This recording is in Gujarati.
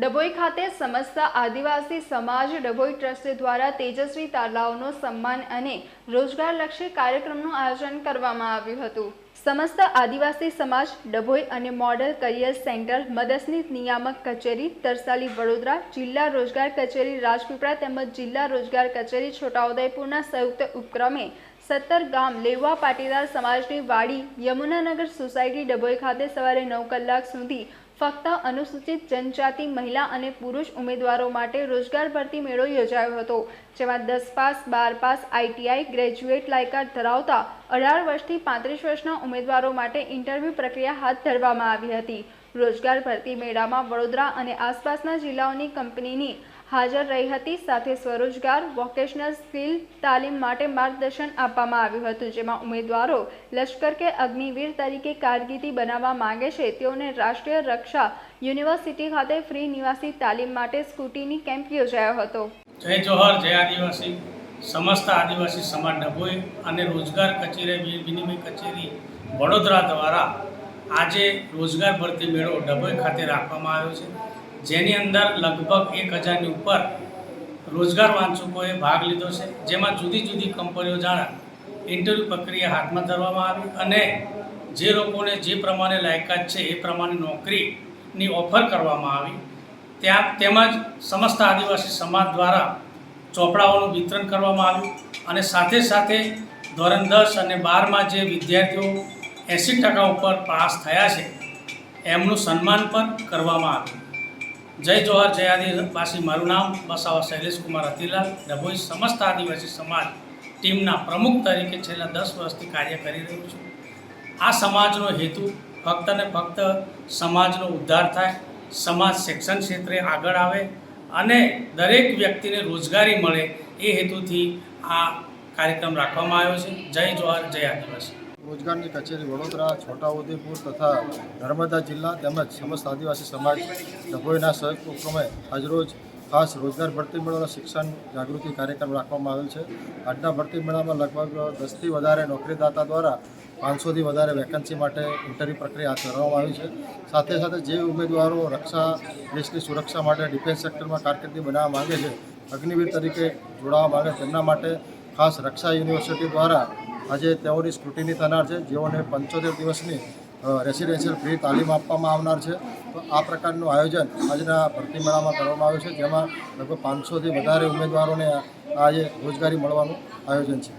ડભોઈ ખાતે સમસ્ત આદિવાસી સમાજ ડભોઈ ટ્રસ્ટ દ્વારા તેજસ્વી તારલાઓનો સન્માન અને રોજગારલક્ષી કાર્યક્રમનું આયોજન કરવામાં આવ્યું હતું. સમસ્ત આદિવાસી સમાજ ડભોઈ અને મોડલ કરિયર સેન્ટર મદદનીશ નિયામક કચેરી, તરસાલી વડોદરા જિલ્લા રોજગાર કચેરી, રાજપીપળા તેમજ જિલ્લા રોજગાર કચેરી, છોટાઉદેપુરના સંયુક્ત ઉપક્રમે સત્તર ગામ લેવા પાટીદાર સમાજની વાડી, યમુનાનગર સોસાયટી ડભોઈ ખાતે સવારે નવ કલાક સુધી ફક્ત અનુસૂચિત જનજાતિ મહિલા અને પુરુષ ઉમેદવારો માટે રોજગાર ભરતી મેળો યોજાયો હતો, જેમાં દસ પાસ, બાર પાસ આઈટીઆઈ ગ્રેજ્યુએટ લાયકાત ધરાવતા અઢાર વર્ષથી પાંત્રીસ વર્ષના ઉમેદવારો માટે ઇન્ટરવ્યૂ પ્રક્રિયા હાથ ધરવામાં આવી હતી. રોજગાર ભરતી મેળામાં વડોદરા અને આસપાસના જિલ્લાઓની કંપનીની હાજર રહી હતી. સાથે સ્વરોજગાર વોકેશનલ સ્કિલ તાલીમ માટે માર્ગદર્શન આપવામાં આવ્યું હતું, જેમાં ઉમેદવારો લશ્કર કે અગ્નિવીર તરીકે કારકિર્દી બનાવવા માંગે છે. તેઓને રાષ્ટ્રીય રક્ષા યુનિવર્સિટી ખાતે ફ્રી નિવાસી તાલીમ માટે સ્કૂટીની કેમ્પ યોજાયો હતો. જય જોહર, જય આદિવાસી. સમસ્ત આદિવાસી સમાજ ડભોઈ અને રોજગાર કચેરી, વિનિમય કચેરી વડોદરા દ્વારા આજે રોજગાર ભરતી મેળો ડભોઈ ખાતે રાખવામાં આવ્યો છે. જેની અંદર લગભગ એક હજારની ઉપર રોજગાર વાંચકોએ ભાગ લીધો છે. જેમાં જુદી જુદી કંપનીઓ દ્વારા ઇન્ટરવ્યૂ પ્રક્રિયા હાથમાં ધરવામાં આવી અને જે લોકોને જે પ્રમાણે લાયકાત છે એ પ્રમાણે નોકરીની ઓફર કરવામાં આવી. ત્યાં તેમજ સમસ્ત આદિવાસી સમાજ દ્વારા ચોપડાઓનું વિતરણ કરવામાં આવ્યું અને સાથે સાથે ધોરણ દસ અને બારમાં જે વિદ્યાર્થીઓ એંસી ટકા ઉપર પાસ થયા છે, એમનું સન્માન પણ કરવામાં આવ્યું. જય જોહર, જય આદિવાસી. મારું નામ વસાવા શૈલેષ કુમાર અતિલાલ ડભોઈ સમસ્ત આદિવાસી સમાજ ટીમના પ્રમુખ તરીકે છેલ્લા દસ વર્ષથી કાર્ય કરી રહ્યો છું. આ સમાજનો હેતુ ફક્ત ને ફક્ત સમાજનો ઉદ્ધાર થાય, સમાજ શિક્ષણ ક્ષેત્રે આગળ આવે અને દરેક વ્યક્તિને રોજગારી મળે એ હેતુથી આ કાર્યક્રમ રાખવામાં આવ્યો છે. જય જોહર, જય આદિવાસી. રોજગારની કચેરી વડોદરા, છોટાઉદેપુર તથા નર્મદા જિલ્લા તેમજ સમસ્ત આદિવાસી સમાજ ડભોઈના સંયુક્ત ઉપક્રમે આજરોજ ખાસ રોજગાર ભરતી મેળાનો શિક્ષણ જાગૃતિ કાર્યક્રમ રાખવામાં આવેલ છે. આજના ભરતી મેળામાં લગભગ દસથી વધારે નોકરીદાતા દ્વારા પાંચસોથી વધારે વેકન્સી માટે ઇન્ટરવ્યૂ પ્રક્રિયા હાથ ધરવામાં આવી છે. સાથે સાથે જે ઉમેદવારો રક્ષા, દેશની સુરક્ષા માટે ડિફેન્સ સેક્ટરમાં કારકિર્દી બનાવવા માગે છે, અગ્નિવીર તરીકે જોડાવા માગે તેમના માટે ખાસ રક્ષા યુનિવર્સિટી દ્વારા આજે તેઓની સ્ક્રુટિની થનાર છે. જેઓને પંચોતેર દિવસની રેસિડેન્શિયલ ફ્રી તાલીમ આપવામાં આવનાર છે. તો આ પ્રકારનું આયોજન આજના ભરતી મેળામાં કરવામાં આવ્યું છે. જેમાં લગભગ પાંચસોથી વધારે ઉમેદવારોને આજે રોજગારી મળવાનું આયોજન છે.